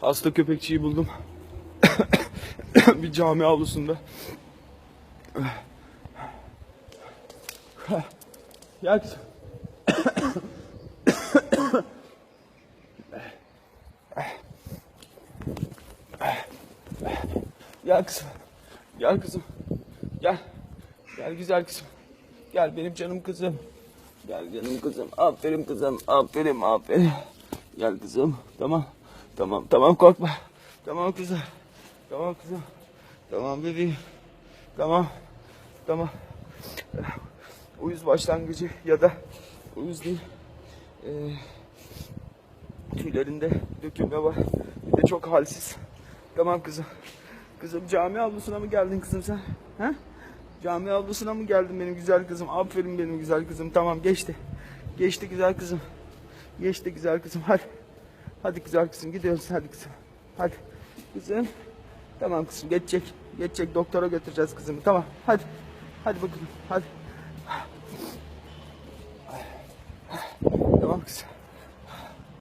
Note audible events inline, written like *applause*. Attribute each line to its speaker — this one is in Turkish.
Speaker 1: Hasta köpekçiyi buldum. *coughs* bir cami avlusunda. Gel kızım. Gel kızım. Gel kızım. Gel. Gel güzel kızım. Gel benim canım kızım. Gel canım kızım. Aferin kızım. Aferin aferin. Gel kızım. Tamam. Tamam tamam korkma. Tamam kızım. Tamam kızım. Tamam bebeğim. Tamam. Tamam. Uyuz başlangıcı ya da uyuz değil. Ee, tüylerinde dökülme var. Bir de çok halsiz. Tamam kızım. Kızım cami avlusuna mı geldin kızım sen? Ha? Cami avlusuna mı geldin benim güzel kızım? Aferin benim güzel kızım. Tamam geçti. Geçti güzel kızım. Geçti güzel kızım. Hadi. Hadi güzel kızım gidiyoruz. Hadi kızım. Hadi. Kızım. Tamam kızım geçecek. Geçecek doktora götüreceğiz kızımı. Tamam. Hadi. Hadi bakalım. Hadi.